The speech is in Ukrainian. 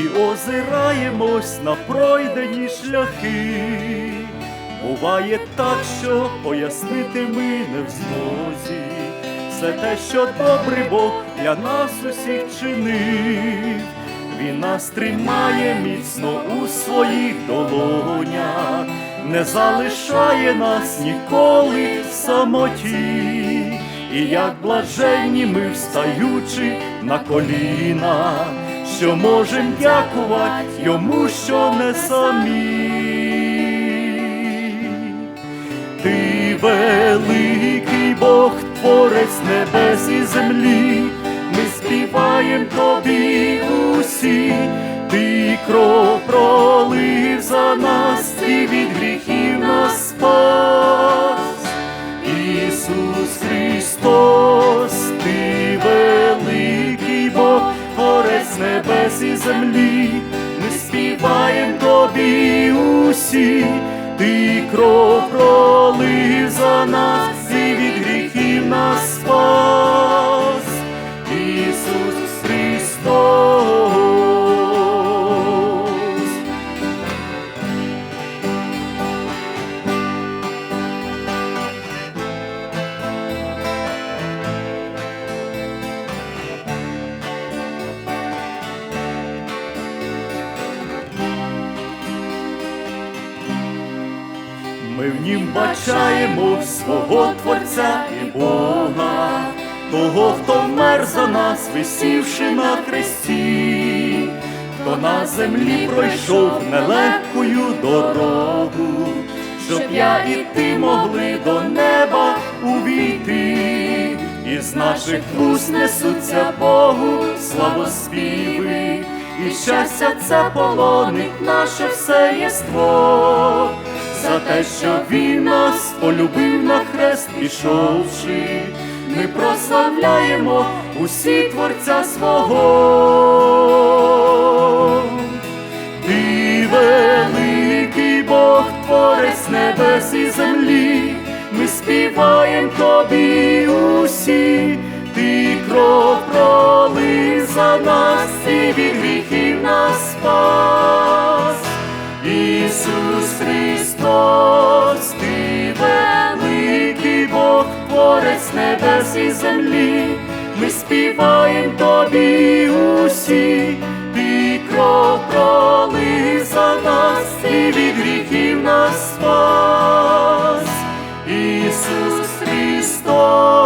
і озираємось на пройдені шляхи. Буває так, що пояснити ми не в змозі. Все те, що добрий Бог для нас усіх чинив, Він нас тримає міцно у своїх долонях, не залишає нас ніколи в самоті, і як блаженні ми встаючи на коліна, що можем дякувати йому, що не самі. Ти великий Бог, творець небес і землі, ми співаєм тобі усі, ти кров пролив за нас небес і землі, ми співаєм тобі усі, ти кров пролив за нас і від гріхів нас В нім бачаємо свого Творця і Бога, того, хто вмер за нас, висівши на хресті, хто на землі пройшов нелегкою дорогу, щоб я і ти могли до неба увійти, із наших вуст несуться Богу славоспіви, і щастя це полонить наше все єство за те, що він нас полюбив на хрест пішовши, ми прославляємо усі творця свого. Ти великий Бог, творець небес і землі, ми співаєм тобі усі, ти кров пролив за нас і від гріхів нас спас. Ісус Христос, Ти великий Бог, творець небес і землі, ми співаємо тобі усі, ти кров за нас і від гріхів нас спас. Ісус Христос.